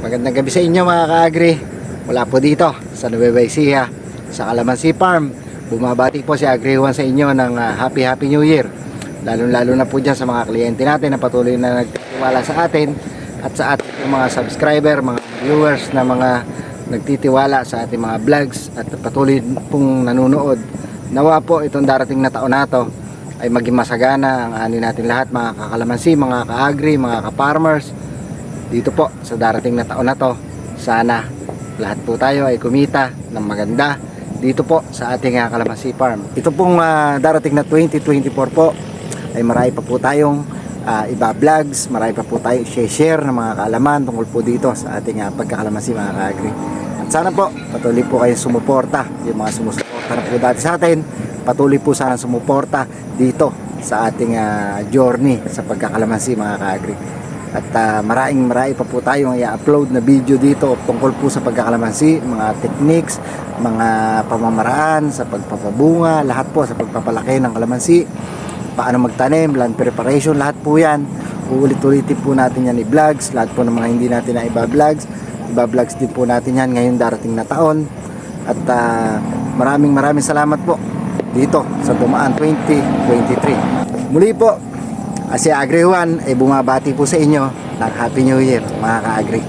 Magandang gabi sa inyo mga ka-agri. Mula po dito sa Nueva Ecija, sa Calamansi Farm. Bumabati po si Agri Juan sa inyo ng ah, Happy Happy New Year. Lalo-lalo na po dyan sa mga kliyente natin na patuloy na nagtitiwala sa atin at sa ating mga subscriber, mga viewers na mga nagtitiwala sa ating mga vlogs at patuloy pong nanonood. Nawa po itong darating na taon na to ay maging masagana ang ani natin lahat mga kakalamansi, mga ka-agri, mga ka-farmers dito po sa darating na taon na to sana lahat po tayo ay kumita ng maganda dito po sa ating uh, Kalamansi Farm. Ito pong ah, darating na 2024 po ay marami pa po tayong ah, iba vlogs marami pa po tayo share ng mga kaalaman tungkol po dito sa ating uh, pagkakalamansi mga ka-agri. At sana po patuloy po kayong sumuporta yung mga sumusuporta na po dati sa atin patuloy po sana sumuporta dito sa ating ah, journey sa pagkakalamansi mga ka-agri at uh, maraming marami pa po tayong i-upload na video dito tungkol po sa pagkakalamansi, mga techniques, mga pamamaraan sa pagpapabunga, lahat po sa pagpapalaki ng kalamansi, paano magtanim, land preparation, lahat po yan. Uulit-ulitin po natin yan i-vlogs, lahat po ng mga hindi natin na iba-vlogs. Iba-vlogs din po natin yan ngayong darating na taon. At uh, maraming maraming salamat po dito sa Dumaan 2023. Muli po, Ah, si Agri Juan ay bumabati po sa inyo ng Happy New Year mga ka-agri.